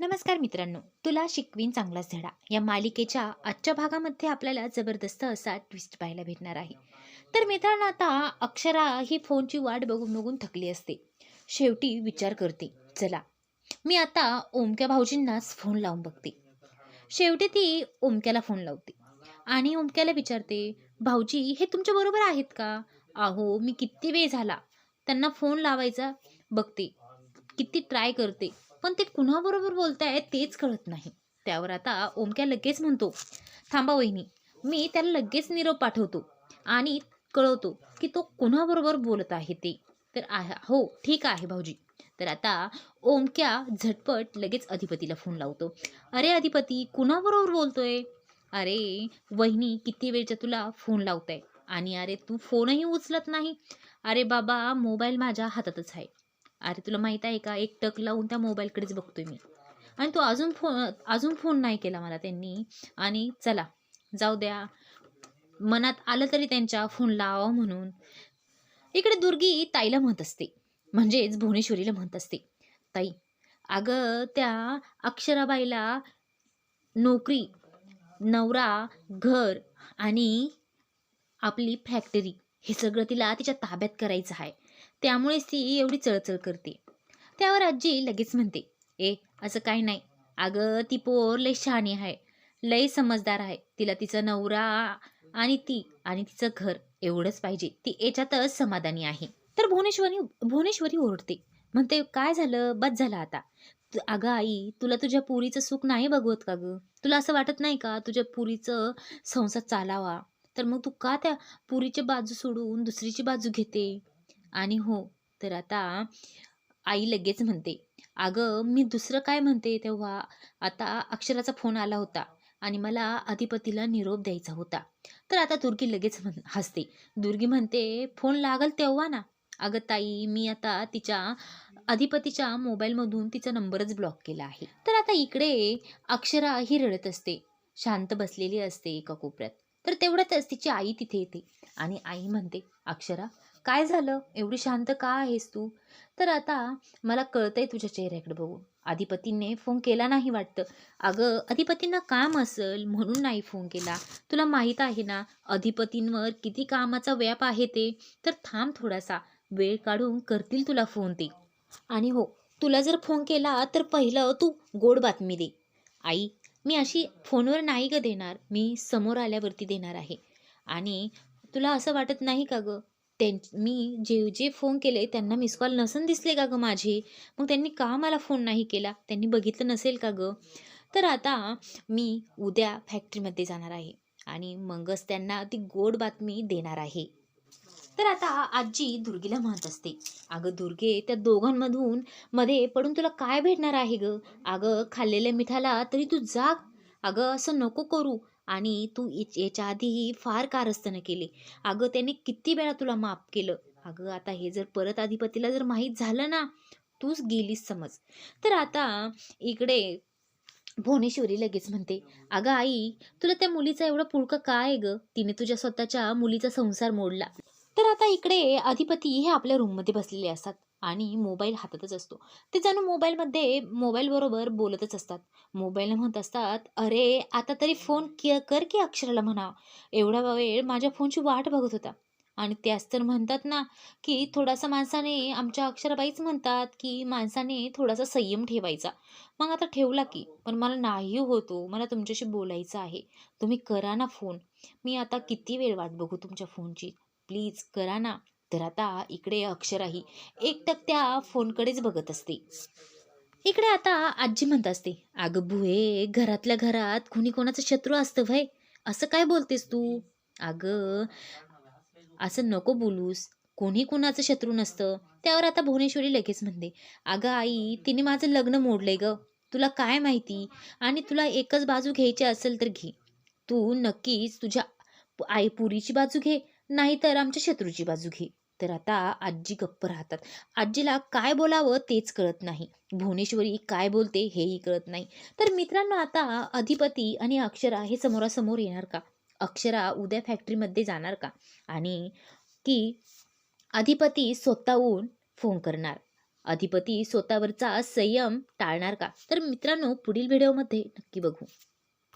नमस्कार मित्रांनो तुला शिकवीन चांगलाच धडा. या मालिकेच्या आजच्या भागामध्ये आपल्याला जबरदस्त असा ट्विस्ट पाहायला भेटणार आहे. तर मित्रांनो आता अक्षरा ही फोनची वाट बघून बघून थकली असते. शेवटी विचार करते चला मी आता ओमक्या भाऊजींनाच फोन लावून बघते. शेवटी ती ओमक्याला फोन लावते आणि ओमक्याला विचारते भाऊजी हे तुमच्या बरोबर आहेत का? अहो मी किती वेळ झाला त्यांना फोन लावायचा बघते किती ट्राय करते. पण ते कुणाबरोबर बोलताय तेच कळत नाही. त्यावर आता ओमक्या लगेच म्हणतो थांबा वहिनी मी त्याला लगेच निरोप पाठवतो आणि कळवतो की तो कुणाबरोबर बोलत आहे ते. तर हो ठीक आहे भाऊजी. तर आता ओमक्या झटपट लगेच अधिपतीला फोन लावतो. अरे अधिपती कुणाबरोबर बोलतोय? अरे वहिनी किती वेळच्या तुला फोन लावताय? आणि अरे तू फोनही उचलत नाही? अरे बाबा मोबाईल माझ्या हातातच आहे. अरे तुला माहीत आहे का? एक टक लावून त्या मोबाईलकडेच बघतोय मी. आणि तो अजून फोन अजून फोन नाही केला मला त्यांनी. आणि चला जाऊ द्या. मनात आलं तरी त्यांच्या फोन लावा म्हणून. इकडे दुर्गी ताईला म्हणत असते. म्हणजेच भुवनेश्वरीला म्हणत असते. ताई अगं त्या अक्षराबाईला नोकरी नवरा घर आणि आपली फॅक्टरी हे सगळं तिला तिच्या ताब्यात करायचं आहे. त्यामुळेच ती एवढी चळचळ करते. त्यावर आजी लगेच म्हणते ए असं काही नाही. अगं ती पोर लय शहाणी आहे. लय समजदार आहे. तिला तिचा नवरा आणि ती आणि तिचं घर एवढंच पाहिजे. ती याच्यातच समाधानी आहे. तर भुवनेश्वरी भुवनेश्वरी ओरडते. म्हणते काय झालं? बस झालं आता. अगं आई तुला तुझ्या पुरीचं सुख नाही बघवत का गं? तुला असं वाटत नाही का तुझ्या पुरीचं संसार चालावा? तर मग तू का त्या पुरीची बाजू सोडून दुसरीची बाजू घेते? आणि हो तर आता आई लगेच म्हणते अगं मी दुसरं काय म्हणते? तेव्हा आता अक्षराचा फोन आला होता आणि मला अधिपतीला निरोप द्यायचा होता. तर आता दुर्गी लगेच म्हण हसते. दुर्गी म्हणते फोन लागल तेव्हा ना? अगं ताई मी आता तिच्या अधिपतीच्या मोबाईलमधून तिचा नंबरच ब्लॉक केला आहे. तर आता इकडे अक्षरा ही रडत असते. शांत बसलेली असते एका कोपऱ्यात. तर तेवढ्यातच तिची आई तिथे येते. आणि आई म्हणते अक्षरा काय झालं? एवढी शांत का आहेस तू? तर आता मला कळतंय तुझ्या चेहऱ्याकडे बघून. अधिपतींनी फोन केला नाही वाटतं. अगं अधिपतींना काम असेल म्हणून नाही फोन केला. तुला माहीत आहे ना अधिपतींवर किती कामाचा व्याप आहे ते? तर थांब थोडासा. वेळ काढून करतील तुला फोन ते. आणि हो तुला जर फोन केला तर पहिलं तू गोड बातमी दे. आई मी अशी फोनवर नाही ग देणार मी समोर आल्यावरती देणार आहे. आणि तुला असं वाटत नाही का गं? त्यां मी जे जे फोन केले त्यांना मिस कॉल नसन दिसले का गं माझे? मग त्यांनी का मला फोन नाही केला? त्यांनी बघितलं नसेल का गं? तर आता मी उद्या फॅक्टरीमध्ये जाणार आहे आणि मगच त्यांना ती गोड बातमी देणार आहे. तर आता आजी दुर्गीला म्हणत असते अगं दुर्गे त्या दोघांमधून मध्ये पडून तुला काय भेटणार आहे ग? अगं खाल्लेल्या मिठाला तरी तू जाग. अगं असं नको करू. आणि तू याच्या आधीही फार कारस्थानं केली. अगं त्याने किती वेळा तुला माफ केलं. अगं आता हे जर परत अधिपतीला जर माहीत झालं ना तूच गेलीस समज. तर आता इकडे भुवनेश्वरी लगेच म्हणते अगं आई तुला त्या मुलीचा एवढा पुळका काय आहे ग? तिने तुझ्या स्वतःच्या मुलीचा संसार मोडला. तर आता इकडे अधिपती हे आपल्या रूममध्ये बसलेले असतात आणि मोबाईल हातातच असतो. ते जणू मोबाईलमध्ये मोबाईलबरोबर बोलतच असतात. मोबाईलला म्हणत असतात अरे आता तरी फोन कि कर की अक्षराला म्हणा एवढा वेळ माझ्या फोनची वाट बघत होता. आणि त्याच तर म्हणतात ना की थोडासा माणसाने आमच्या अक्षराबाईच म्हणतात की माणसाने थोडासा संयम ठेवायचा. मग आता ठेवला की पण मला नाही होतो मला तुमच्याशी बोलायचं आहे. तुम्ही करा ना फोन मी आता किती वेळ वाट बघू तुमच्या फोनची प्लीज करा ना. तर आता इकडे अक्षराही. एकटक त्या फोनकडेच बघत असते. इकडे आता आजी म्हणत असते अगं भुये घरातल्या घरात कुणी कोणाचं शत्रू असतं भय असं काय बोलतेस तू? अगं असं नको बोलूस. कोणी कुणाचं शत्रू नसतं. त्यावर आता भुवनेश्वरी लगेच म्हणते अगं आई तिने माझं लग्न मोडलंय ग. तुला काय माहिती? आणि तुला एकच बाजू घ्यायची असेल तर घे. तू नक्कीच तुझ्या आई पुरीची बाजू घे. नाहीतर आमच्या शत्रूची बाजू घे. तर आता आजी गप्प राहतात. आजीला काय बोलावं तेच कळत नाही. भुवनेश्वरी काय बोलते हेही कळत नाही. तर मित्रांनो आता अधिपती आणि अक्षरा हे समोरासमोर येणार का? अक्षरा उद्या फॅक्टरीमध्ये जाणार का? आणि की अधिपती स्वतःहून फोन करणार. अधिपती स्वतःवरचा संयम टाळणार का? तर मित्रांनो पुढील व्हिडिओमध्ये नक्की बघू.